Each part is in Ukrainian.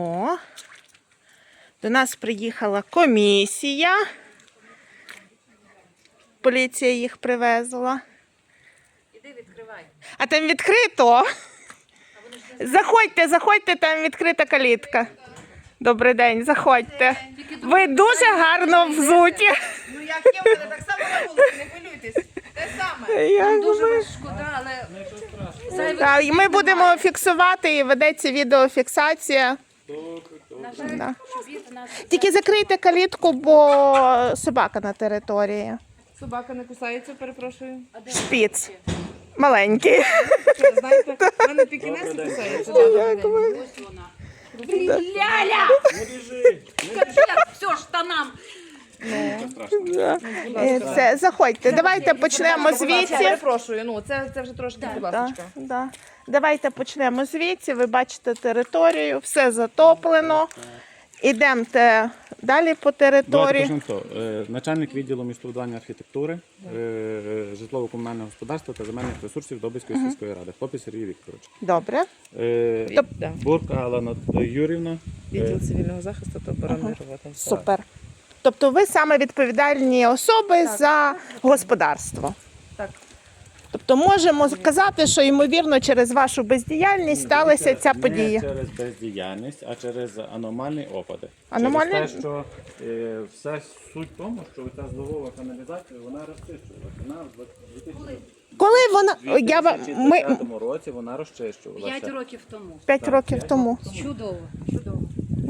О, до нас приїхала комісія. Поліція їх привезла. Іди відкривай. А там відкрито. Заходьте, заходьте, там відкрита калітка. Добрий день, заходьте. Ви дуже гарно взуті. Ну як є, в мене так само на вулиці, не хвилюйтесь. Те саме. Я Нам дуже шкода, але зайвих Так, і ми будемо фіксувати і ведеться відеофіксація. Да. Тільки закрийте калітку, бо собака на території. Собака не кусається, перепрошую. Шпіц. Маленький. Що, знаєте, в мене пікінець кусається. да, добрий день. ось вона. Ляля! Капець, все штанам. Е, Це, заходьте, давайте почнемо ласка, звідси. Перепрошую, ну це, це вже трошки, будь Да, ласка. да. Давайте почнемо звідси. Ви бачите територію, все затоплено. Ідемте далі по Давайте території. почнемо з того. Е, Начальник відділу містобудування архітектури, е, житлово-комунального господарства та земельних ресурсів Добицької сільської ради. Хлопець Сергій Вікторович. Добре. Е, Да. Бурка Алана Юрівна. Відділ цивільного захисту та оборони роботи. Супер. Тобто ви саме відповідальні особи за господарство. Так. Тобто можемо сказати, що ймовірно через вашу бездіяльність сталася ця Не подія. через бездіяльність, а через аномальні опади. Аномальні? Через те, що е, вся суть в тому, що ця зливова каналізація, вона розчищувалася. Вона в 2000 Коли вона я вам ми році вона розчищувалася. П'ять років тому. 5 років тому, Чудово, чудово.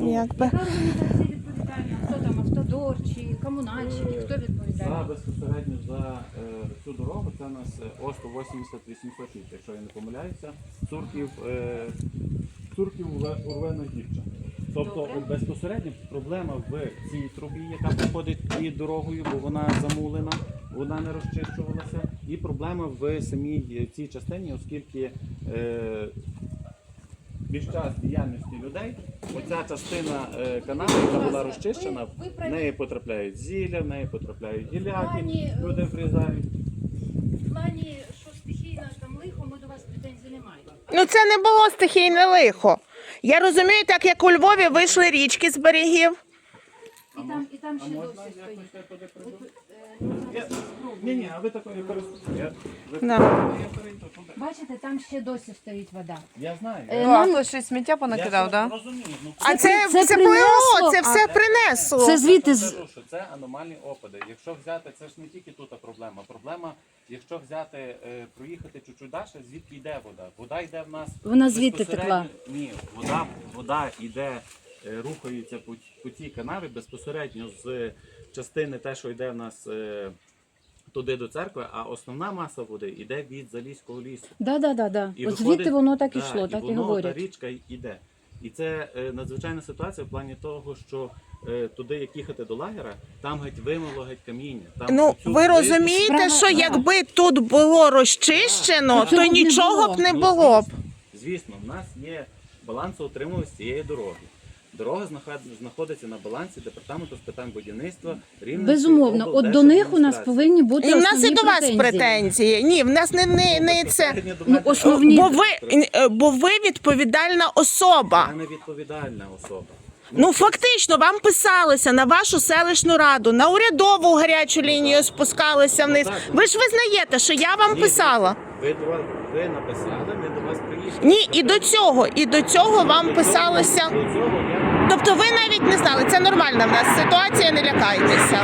якби Яка організація відповідальна? Хто там автодор чи комунальщики? Хто За безпосередньо за е, цю дорогу це у нас е, О 180 806, якщо я не помиляюся, Цурків, е, Цурків Урвена Гірча. Тобто Добре. безпосередньо проблема в цій трубі, яка проходить під дорогою, бо вона замулена, вона не розчищувалася. І проблема в самій е, цій частині, оскільки е, під час діяльності людей оця частина е, каналу, яка була розчищена, в неї потрапляють зілля, в неї потрапляють гіляки, е, люди врізають. В плані, що стихійно там лихо, ми до вас претензій не маємо. ну це не було стихійне лихо. Я розумію, так як у Львові вийшли річки з берегів. І там, і там ще досі стоїть. Ні, ні, а ви такої користуєте. Да. Я перейду туди. Бачите, там ще досі стоїть вода. Я знаю. Е, Ну, а хтось щось сміття понакидав, так? розумію. Ну, А це, це це, принесло, ПЛО, це а- все принесло. Це звідти з кажу, що це аномальні опади. Якщо взяти, це ж не тільки тут проблема. Проблема, якщо взяти, е, проїхати чуть-чуть далі, звідки йде вода? Вода йде в нас. Вона звідти безпосередньо- текла. Ні, вода, вода йде, е, рухається по, цій канаві безпосередньо з частини те, що йде в нас. е, Туди до церкви, а основна маса води йде від Залізького лісу. Да, да, да, да. І От виходить- звідти воно так і Да, йшло, так і воно, говорять. Та річка йде. І це е, надзвичайна ситуація в плані того, що е, туди, як їхати до лагера, там геть вимило геть каміння. Там Ну, оцю ви дирку- розумієте, Справа- що да. якби тут було розчищено, То то цього б не нічого було. б не було б. Звісно, звісно, в нас є балансоутримуваність цієї дороги. Дорога знаход- знаходиться на балансі департаменту з питань будівництва Рівненської Безумовно, от до них у нас повинні бути І в нас і до вас претензії. Ні, в нас не, не, не це. Ну, основні- Бо ви, е, бо ви відповідальна особа. Я не відповідальна особа. Ну фактично, вам писалися на вашу селищну раду, на урядову гарячу лінію спускалися вниз. Ви ж визнаєте, що я вам писала. Ви, до вас- ви написали, ми до вас приїхали. Ні, і до цього, і до цього вам писалося. До цього я Тобто ви навіть не знали, це нормальна в нас ситуація, не лякайтеся.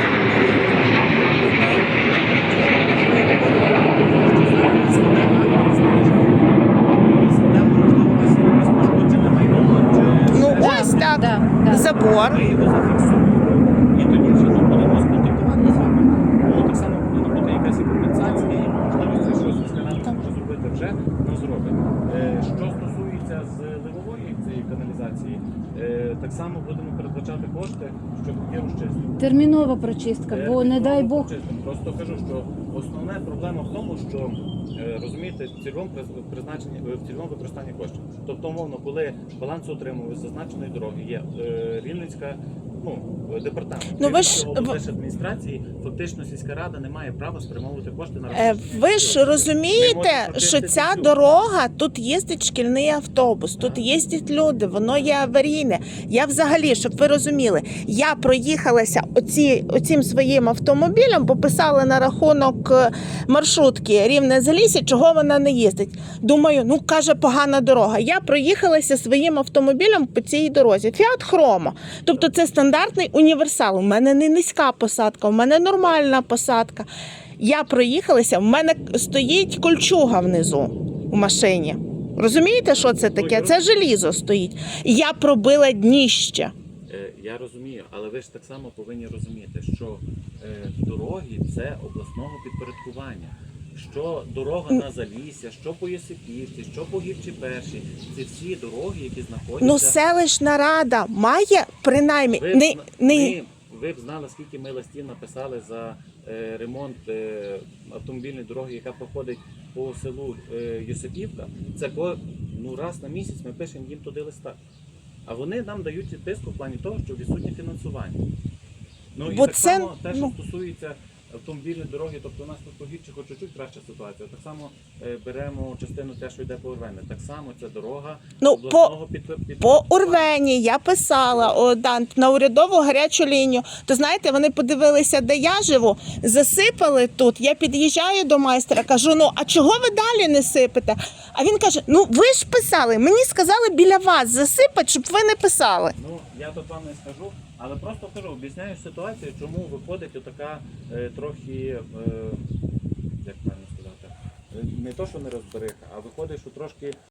Ну ось так. Да, да. Забор. Ми його зафіксуємо. І тоді вже ну, будемо сконтактувати з вами. Ну, так само повинна бути якась і компенсація, і можливість щось після нас може зробити вже, ми зробимо. Е, Що стосується з ливової цієї каналізації, е, так само будемо передбачати кошти, щоб її розчистити. Термінова прочистка, бо не дай Бог. прочистимо. Просто кажу, що основна проблема в тому, що е, розумієте, в цільовому призначенні е, в цільовому використанні коштів. Тобто, умовно, коли баланс отримує зазначеної дороги, є е, Рівненська. Ну, департамент Ну, ви ж- облдержадміністрації, фактично сільська рада не має права спрямовувати кошти на Е, розвиток Ви ж розумієте, що ця дорога тут їздить шкільний автобус, тут їздять люди, воно є аварійне. Я взагалі, щоб ви розуміли, я проїхалася оці, оцім своїм автомобілем, бо писали на рахунок е, маршрутки рівне залісся, чого вона не їздить. Думаю, ну каже, погана дорога. Я проїхалася своїм автомобілем по цій дорозі. Фіат Хрома. Тобто це стандартний універсал. У мене не низька посадка, у мене нормальна посадка. Я проїхалася, в мене стоїть кольчуга внизу у машині. Розумієте, що це таке? Це желізо стоїть. Я пробила дніще. Е, Я розумію, але ви ж так само повинні розуміти, що е, дороги це обласного підпорядкування. Що дорога на Залісся, що по Єсипівці, що по Гірчі Першій, це всі дороги, які знаходяться. Ну, селищна рада має принаймні ви, б не, зна- не ви, ви б знали, скільки ми листів написали за е, ремонт е, автомобільної дороги, яка проходить по селу е, Юсипівка. Це ко, ну, раз на місяць ми пишемо їм туди листа. А вони нам дають відписку в плані того, що відсутнє фінансування. Ну і Бо так це, само те, що ну- стосується автомобільної дороги, тобто у нас тут погірше хоч чуть-чуть краща ситуація. Так само е, беремо частину те, що йде по Орвені. Так само це дорога Ну, обласного під, під, По Урвені я писала о, Дан, на урядову гарячу лінію. То знаєте, вони подивилися, де я живу, засипали тут. Я під'їжджаю до майстра, кажу: ну а чого ви далі не сипете? А він каже: Ну ви ж писали, мені сказали біля вас засипати, щоб ви не писали. Ну, я тут вам не скажу, але просто кажу, об'ясняю ситуацію, чому виходить отака е, трохи, е, як правильно сказати, е, не то, що не розбериха, а виходить, що трошки